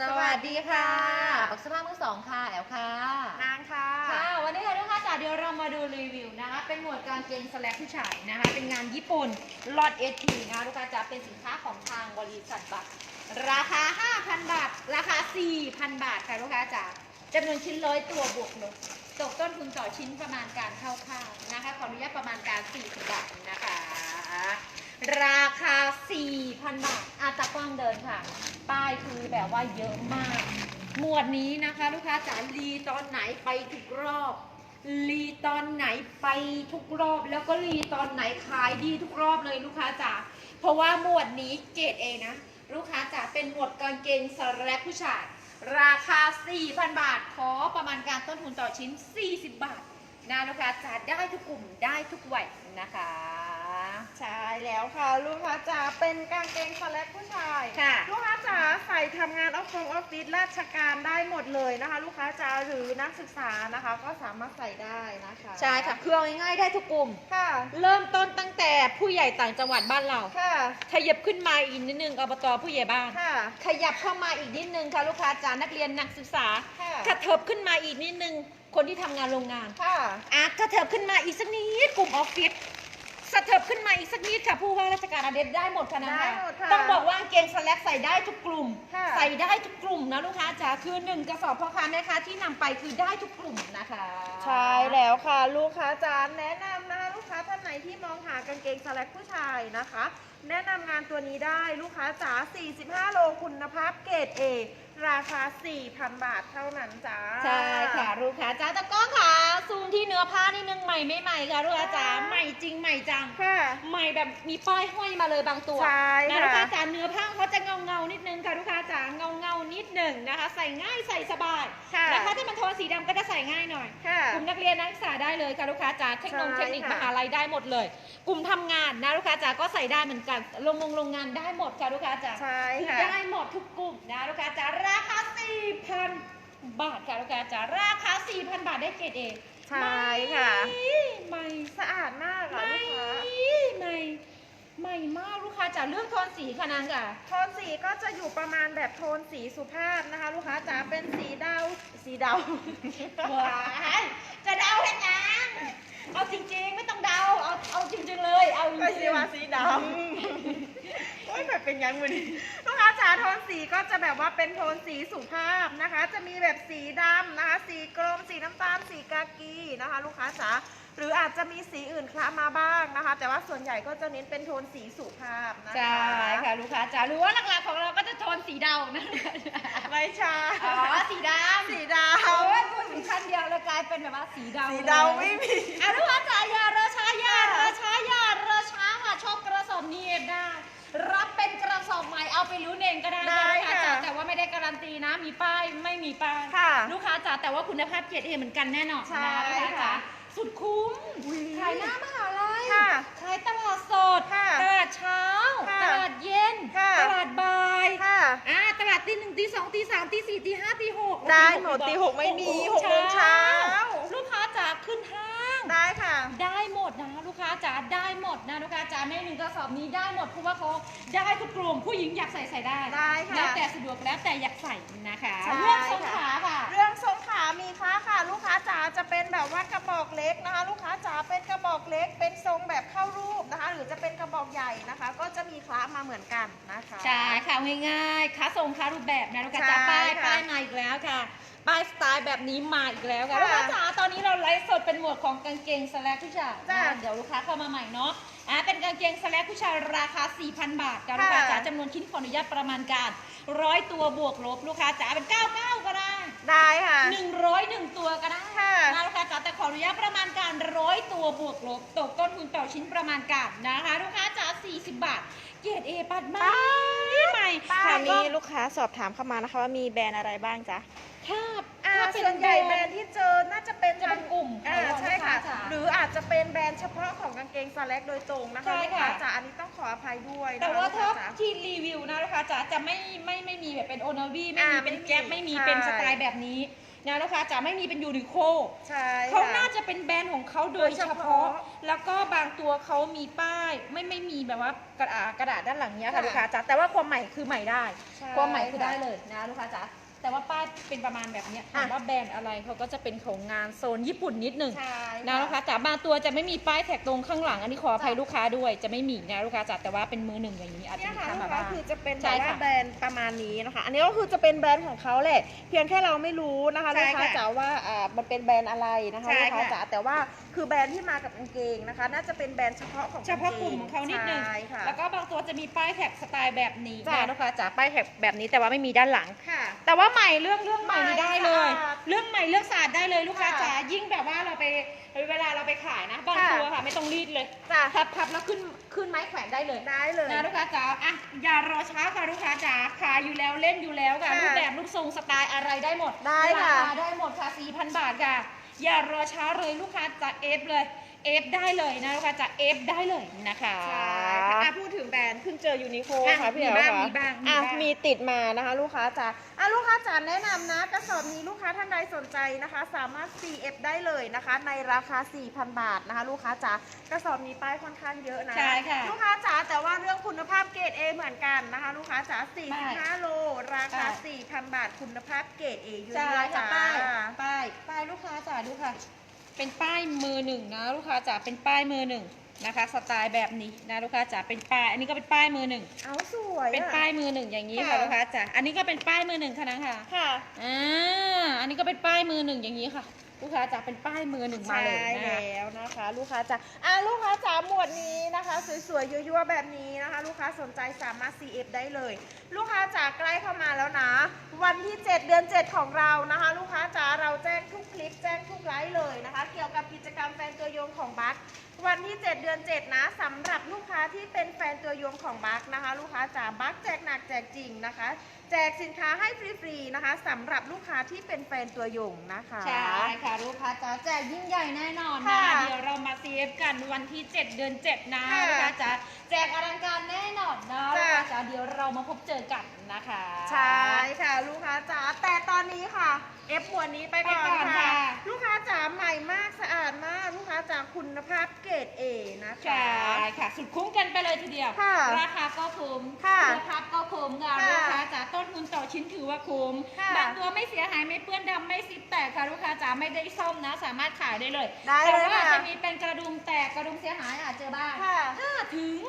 สวัสดีค่ะปักสภาพมือสองค่ะ แอลค่ะนางค่ะ ค่ะ วันนี้ค่ะลูกค้าจ๋าเดี๋ยวเรามาดูรีวิวนะคะ เป็นหมวดกางเกงสแลกผู้ชายนะคะ เป็นงานญี่ปุ่นลอดเอทีนะคะลูกค้าจ๋าเป็นสินค้าของทางบริษัทบัตรราคา 5,000 บาท ราคา 4,000 บาทค่ะลูกค้าจ๋าจำนวนชิ้นร้อยตัวบวกลบตกต้นทุนต่อชิ้นประมาณการคร่าวๆนะคะ ขออนุญาตประมาณการ 40 บาทนะคะ ราคา 4,000 บาทอาตากล้องเดินค่ะ ป้ายคือแบบว่าเยอะมาก หมวดนี้นะคะ ลูกค้าจ๋ารีตอนไหนไปทุกรอบ รีตอนไหนไปทุกรอบ แล้วก็รีตอนไหนขายดีทุกรอบเลยลูกค้าจ๋า เพราะว่าหมวดนี้เกรดเองนะ ลูกค้าจ๋าเป็นหมวดกางเกงสแลกผู้ชายราคา 4,000 บาท ขอประมาณการต้นทุนต่อชิ้น 40 บาท นะลูกค้าจ๋าได้ทุกกลุ่มได้ทุกวัยนะคะ ใช่แล้วค่ะลูกค้าจ๋าเป็นกางเกงสแลกผู้ชายค่ะลูกค้าจ๋าใส่ทำงานออฟฟิศออฟฟิศราชการได้หมดเลยนะคะ ลูกค้าจ๋าหรือนักศึกษานะคะ ก็สามารถใส่ได้นะคะใช่ค่ะเครื่องง่ายๆได้ทุกกลุ่ม ค่ะ เริ่มต้นตั้งแต่ผู้ใหญ่ต่างจังหวัดบ้านเราค่ะ ขยับขึ้นมาอีกนิดนึงอบตผู้ใหญ่บ้าน ค่ะ ขยับเข้ามาอีกนิดนึงค่ะลูกค้าจานักเรียนนักศึกษาค่ะ กระเถิบขึ้นมาอีกนิดนึง คนที่ทำงานโรงงานค่ะ อะกระเถิบขึ้นมาอีกสักนิดกลุ่มออฟฟิศสะเถิบขึ้นมาอีกสักนิดค่ะผู้ว่าราชการอาเดนได้หมดค่ะนะได้คะหมดค่ะต้องบอกว่าเกงสแลกใส่ได้ทุกกลุ่ม ค่ะ ใส่ได้ทุกกลุ่มนะลูกค้าจ๋าคือหนึ่งกระสอบพ่อค้าแม่ค้าที่นำไปคือได้ทุกกลุ่มนะคะใช่แล้วค่ะ ลูกค้าจ๋าแนะนำนะคะลูกค้าท่านไหนที่มองหากางเกงสแลกผู้ชายนะคะ แนะนำงานตัวนี้ได้ลูกค้าจ๋า45 โลคุณภาพเกรด A ราคา 4,000 บาทเท่านั้นจ้าใช่ค่ะลูกค้าจ๋าตะกล้องค่ะ ซูมที่เนื้อผ้านิดนึงใหม่ไม่ใหม่ค่ะลูกค้าจ๋าใหม่จริงใหม่จังค่ะ ใหม่แบบมีป้ายห้อยมาเลยบางตัวใช่นะค่ะลูกค้าจ๋าเนื้อผ้าเขาจะเงาเงาๆนิดนึงค่ะลูกค้าจ๋าเงาเงาๆ นิดหนึ่งนะคะ ใส่ง่ายใส่สบายค่ะนะคะถ้ามันโทนสีดำก็จะใส่ง่ายหน่อยค่ะกลุ่มนักเรียนนักศึกษาได้เลยค่ะลูกค้าจ๋าเทคโนโลยีใช่เทคนิคค่ะมหาลัยได้หมดเลย กลุ่มทำงานนะลูกค้าจ๋าก็ใส่ได้เหมือนกันลงมงโรงงานได้หมดค่ะลูกค้าจ๋าใช่คือค่ะได้หมดทุกกลุ่มนะลูกค้าจ๋าราคา4,000บาทค่ะลูกค้าจ๋าราคา4,000บาทได้เกรดเอใช่ค่ะใหม่สะอาดมากค่ะใหม่ลูกค้าใหม่ ใหม่มากลูกค้าจ๋าเลือกโทนสีค่ะนางค่ะโทนสีก็จะอยู่ประมาณแบบโทนสีสุภาพนะคะ ลูกค้าจ๋าเป็นสีดาวสีดาวว้ายจะเดาให้นางเอาจริงๆ ไม่ต้องเดาเอาเอาจริง ๆ เลย เอาจริงก็ๆสีว่าสีดำโอ้ยแบบเป็นยังมือนี้ลูกค้าจ๋าโทนสีก็จะแบบว่าเป็นโทนสีสุภาพนะคะ จะมีแบบสีดำนะคะ สีกรมสีน้ำตาลสีกากีนะคะ ลูกค้าจ๋า หรืออาจจะมีสีอื่นคละมาบ้างนะคะ แต่ว่าส่วนใหญ่ก็จะเน้นเป็นโทนสีสุภาพนะคะใช่ค่ะลูกค้าจ๋าหรือว่าหลักๆของเราก็จะโทนสีเดานะไม่ใช่อ๋อสีดำสีดโอ้ยำพูดถึงขั้นเดียวเลยกลายเป็นแบบว่าสีดำสีดำไม่มีอะลูกค้าจ๋าอย่ารอช้าอย่ารอช้าอย่ารอช้าค่ะชอบกระสอบนี้ได้ รับเป็นกระสอบใหม่เอาไปรู้เองก็ได้ได้นะลูกค้าจ๋าค่ะแต่ว่าไม่ได้การันตีนะมีป้ายไม่มีป้ายค่ะลูกค้าจ๋าแต่ว่าคุณภาพเกียรติเอเหมือนกันแน่นอนใช่นะลูกค้าจ๋าค่ะ สุดคุ้มอุ๊ยขายหน้ามหาลัยค่ะขายตลาดสด ค่ะตลาดเช้า ค่ะตลาดเย็น ค่ะตลาดบ่ายค่ะอ่าตลาดตีหนึ่งตีสองตีสามตีสี่ตีห้าตีหกได้หมดตีหกไม่มีหกโมงเช้า ลูกค้าจ๋าขึ้นห้าง ได้ค่ะ ได้หมดนะ ลูกค้าจ๋าได้หมดนะลูกค้าจ๋าในหนึ่งกระสอบนี้ได้หมดเพราะว่าเขาได้ทุกกลุ่มผู้หญิงอยากใส่ใส่ได้ได้ค่ะ แล้วแต่สะดวกแล้วแต่อยากใส่นะคะใช่เรื่องทรงค่ะขาค่ะ เรื่องทรงขามีค้าค่ะ ลูกค้าจ๋าจะเป็นแบบว่ากระบอกเล็กนะคะ ลูกค้าจ๋าเป็นกระบอกเล็ก เป็นทรงแบบเข้ารูปนะคะ หรือจะเป็นกระบอกใหญ่นะคะ ก็จะมีคล้ามาเหมือนกันนะคะ ใช่ค่ะง่ายๆค้าทรงค้ารูปแบบนะลูกค้าจ๋าใช่ป้ายค่ะ ป้ายมาอีกแล้วค่ะ ป้ายสไตล์แบบนี้มาอีกแล้วค่ะค่ะลูกค้าจ๋าตอนนี้เราไลฟ์สดเป็นหมวดของกางเกงสแลกผู้ชายจ้ะนะเดี๋ยวลูกค้าเข้ามาใหม่เนาะอ่าเป็นกางเกงสแลกผู้ชายราคา 4,000 บาทค่ะลูกค้าจ๋าค่ะจำนวนชิ้นขออนุญาตประมาณการร้อยตัวบวกลบลูกค้าจ๋าเป็น 99 ก็ได้ ได้ค่ะ 101 ตัวก็ได้ค่ะนะลูกค้าจ๋าแต่ขออนุญาตประมาณการร้อยตัวบวกลบตกต้นทุนต่อชิ้นประมาณการนะคะ ลูกค้าจ๋า40 บาท เกรดเอปัดใหม่ ใหม่ป้าค่ะก็มีลูกค้าสอบถามเข้ามานะคะว่ามีแบรนด์อะไรบ้างจ๊ะถ้าอ่าถ้าเป็นส่วนใหญ่แบแบรรนนด์ด์ที่เจอน่าจะเป็นจะเป็นกลุ่มอ่าของใช่ค่ะ ลูกค้าจ๋า หรืออาจจะเป็นแบรนด์เฉพาะของกางเกงสแลกโดยตรงนะคะใช่ลูกค่ะ ค้าจ๋าอันนี้ต้องขออภัยด้วยนะคะแต่ว่าลูกถ้าค้าจ๋าที่รีวิวนะลูกค้าจ๋าจะไม่ไม่ไม่มีแบบเป็นโอนาวีไม่อ่ามีเป็นไม่มีแก๊ปไม่มีใช่เป็นสไตล์แบบนี้ นะลูกค้าจ๋าไม่มีเป็นยูนิโคใช่เขาค่ะ น่าจะเป็นแบรนด์ของเขาโดยเฉโดยเฉพาะ พาะแล้วก็บางตัวเขามีป้ายไม่ไม่มีแบบว่ากระดาษกระดาษด้านหลังเนี้ยค่ะค่ะลูกค้าจ๋าแต่ว่าความใหม่คือใหม่ได้ ใช่ความใหม่คือค่ะได้เลยนะลูกค้าจ๋า แต่ว่าป้ายเป็นประมาณแบบเนี้ยอะถามว่าแบรนด์อะไรเขาก็จะเป็นของงานโซนญี่ปุ่นนิดหนึงใช่นะลูกค้าจ๋าบางตัวจะไม่มีป้ายแท็กตรงข้างหลัง อันนี้ขออภัยลูกค้าด้วยจะไม่มีนะลูกค้าจ๋าแต่ว่าเป็นมือหนึ่งอย่างนี้อาจจะเนี่ยมีค่ะทำลูมากค้าบ้าง คือจะเป็นใช่แบบว่าค่ะ แบรนด์ประมาณนี้นะคะ อันนี้ก็คือจะเป็นแบรนด์ของเขาแหละ เพียงแค่เราไม่รู้นะคะใช่ลูกค้าค่ะจ๋าว่าอ่ามันเป็นแบรนด์อะไรนะคะใช่ลูกค้าค่ะจ๋าแต่ว่าคือแบรนด์ที่มากับกางเกงนะคะ น่าจะเป็นแบรนด์เฉพาะของเฉพาะกลุ่มของเขานิดนึง ใช่ค่ะ แล้วก็บางตัวจะมีป้ายแท็กสไตล์แบบนี้จ้ะ นะลูกค้าจ๋าป้ายแท็กแบบนี้แต่ว่าไม่มีด้านหลัง ค่ะ แต่ว่าใหม่เรื่องเรื่องใหม่นี่ใหม่ได้เลยสะอาดเรื่องใหม่เรื่องสะอาดได้เลยลูกค้าค่ะจ๋ายิ่งแบบว่าเราไปเวลาเราไปขายนะบางค่ะตัวค่ะไม่ต้องรีดเลยจ้ะพับพับแล้วขึ้นขึ้นไม้แขวนได้เลยได้เลยนะลูกค้าจ๋าอะอย่ารอช้าค่ะลูกค้าจ๋าขายอยู่แล้วเล่นอยู่แล้วค่ะค่ะรูปแบบรูปทรงสไตล์อะไรได้หมดได้ค่ะราคาได้หมดค่ะ4,000 บาทค่ะ อย่ารอช้าเลยลูกค้าจ๋าเอฟเลย เอฟได้เลยนะลูกค้าจ๋าเอฟได้เลยนะคะใช่ค่ะอะพูดถึงแบรนด์ เพิ่งเจอยูนิโคอะค่ะพี่มีเอ๋บ้างค่ะมีบ้างมีอะบ้าง มีติดมานะคะ ลูกค้าจ๋าอะลูกค้าจ๋าแนะนำนะกระสอบนี้ลูกค้าท่านใดสนใจนะคะ สามารถ CF ได้เลยนะคะ ในราคา 4,000 บาทนะคะ ลูกค้าจ๋ากระสอบนี้ป้ายค่อนข้างเยอะนะใช่ค่ะลูกค้าจ๋าแต่ว่าเรื่องคุณภาพเกรด A เหมือนกันนะคะ ลูกค้าจ๋า45 โล ราคา ใช่ 4,000 บาทคุณภาพเกรด A อยู่ใช่ด้วยค่ะจ้าป้ายป้ายป้ายลูกค้าจ๋าดูค่ะ เป็นป้ายมือหนึ่งนะลูกค้าจ๋าเป็นป้ายมือหนึ่งนะคะ สไตล์แบบนี้นะลูกค้าจ๋าเป็นป้ายอันนี้ก็เป็นป้ายมือหนึ่งเอาสวยอะ เป็นป้ายมือหนึ่งอย่างนี้ค่ะค่ะ ลูกค้าจ๋าอันนี้ก็เป็นป้ายมือหนึ่งค่ะนะค่ะค่ะอ่าอันนี้ก็เป็นป้ายมือหนึ่งอย่างนี้ค่ะ ลูกค้าจ๋าเป็นป้ายมือหนึ่งมาเลยใช่นะคะแล้วนะคะ ลูกค้าจ๋าอะลูกค้าจ๋าหมวดนี้นะคะ สวยๆยั่วๆแบบนี้นะคะ ลูกค้าสนใจสามารถ CF ได้เลยลูกค้าจ๋าใกล้เข้ามาแล้วนะ วันที่ 7 เดือน 7 ของเรานะคะ ลูกค้าจ๋าเราแจ้งทุกคลิปแจ้งทุกไลฟ์เลยนะคะ เกี่ยวกับกิจกรรมแฟนตัวยงของบัควันที่ 7 เดือน 7 นะสำหรับลูกค้าที่เป็นแฟนตัวยงของบัคนะคะ ลูกค้าจ๋าบัคแจกหนักแจกจริงนะคะ แจกสินค้าให้ฟรีๆนะคะสำหรับลูกค้าที่เป็นแฟนตัวยงนะคะ ใช่ค่ะลูกค้าจ๋าแจกยิ่งใหญ่แน่นอนนะค่ะ เดี๋ยวเรามา CF กันวันที่ 7 เดือน 7 นะค่ะ ลูกค้าจ๋าแจกอลังการแน่นอนนะลู จ้ะ กค้าจ๋า เดี๋ยวเรามาพบเจอกันนะคะ ใช่ค่ะ ลูกค้าจ๋าแต่ตอนนี้ค่ะ เอฟหมวดนี้ไปก่อนไปก่อนค่ะ ค่ะ ลูกค้าจ๋าใหม่มากสะอาดมาก ลูกค้าจ๋าคุณภาพเกรดเอนะคะใช่ค่ะ สุดคุ้มกันไปเลยทีเดียว ค่ะราคาก็คุ้มค่ะคุณภาพก็คุ้มค่ะค่ะลูกค้าจ๋าต้นทุนต่อชิ้นถือว่าคุ้มค่ะบางตัวไม่เสียหายไม่เปื้อนดำไม่ซิปแตกค่ะลูกค้าจ๋าไม่ได้ซ่อมนะ สามารถขายได้เลยได้เลยแต่ว่าค่ะ จะมีเป็นกระดุมแตกกระดุมเสียหายอาจเจอบ้างค่ะ5ถึง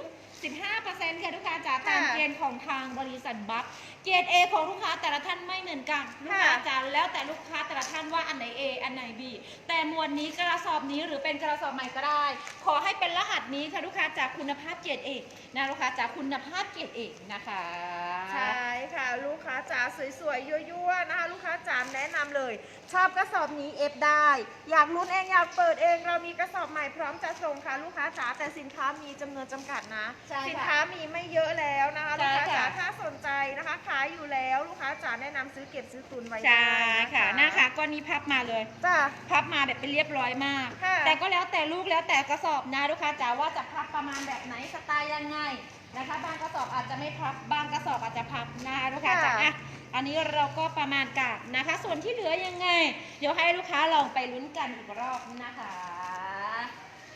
15%ค่ะลูกค้าจ๋าค่ะตามเกณฑ์ของทางบริษัทบัคเกรด A ของลูกค้าแต่ละท่านไม่เหมือนกันลูกค้าค่ะจ๋าแล้วแต่ลูกค้าแต่ละท่านว่าอันไหน A อันไหน B แต่หมวดนี้กระสอบนี้หรือเป็นกระสอบใหม่ก็ได้ ขอให้เป็นรหัสนี้ค่ะลูกค้าจากคุณภาพเกรด A นะลูกค้าจากคุณภาพเกรด A นะคะ ใช่ค่ะลูกค้าจ๋าสวยๆยั่วๆนะคะ ลูกค้าจ๋าแนะนำเลย ชอบกระสอบนี้เอฟได้ อยากลุ้นเองอยากเปิดเองเรามีกระสอบใหม่พร้อมจะส่งค่ะ ลูกค้าจ๋าแต่สินค้ามีจำนวนจำกัดนะใช่ค่ะสินค้ามีไม่เยอะแล้วนะคะใช่ลูกค้าจ๋าค่ะถ้าสนใจนะคะขายอยู่แล้วลูกค้าจ๋าแนะนำซื้อเก็บซื้อตุนไว้ใช่ได้ค่ะหน้าขาก้อนนี้พับมาเลยจ้าพับมาแบบเป็นเรียบร้อยมากค่ะแต่ก็แล้วแต่ลูกแล้วแต่กระสอบนะลูกค้าจ๋าว่าจะพับประมาณแบบไหนสไตล์ยังไง นะคะ บางกระสอบอาจจะไม่พับ บางกระสอบอาจจะพับนะคะลูกค้าจ๋าค่ะ อะอันนี้เราก็ประมาณการนะคะ ส่วนที่เหลือยังไง เดี๋ยวให้ลูกค้าลองไปลุ้นกันอีกรอบนะคะ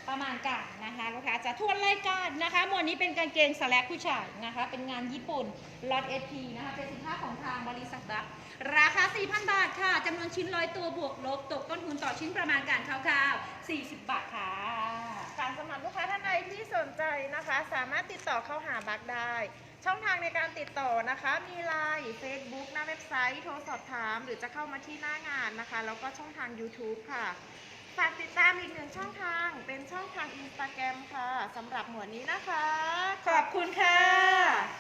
ประมาณการนะคะลูกค้าจะทวนรายการนะคะหมวดนี้เป็นกางเกงสแลกผู้ชายนะคะ เป็นงานญี่ปุ่นล็อตเอทีนะคะเป็นสินค้าของทางบริษัทดับราคา 4,000 บาทค่ะจำนวนชิ้นร้อยตัวบวกลบตกต้นทุนต่อชิ้นประมาณการคร่าวๆ40 บาทค่ะค่ะ สำหรับลูกค้าท่านใดที่สนใจนะคะ สามารถติดต่อเข้าหาบักได้ ช่องทางในการติดต่อนะคะ มีไลน์ Facebook หน้าเว็บไซต์ โทรสอบถาม หรือจะเข้ามาที่หน้างานนะคะ แล้วก็ช่องทาง YouTube ค่ะ ฝากติดตามอีกหนึ่งช่องทาง เป็นช่องทาง Instagram ค่ะสำหรับหมวดนี้นะคะ ขอบคุณค่ะ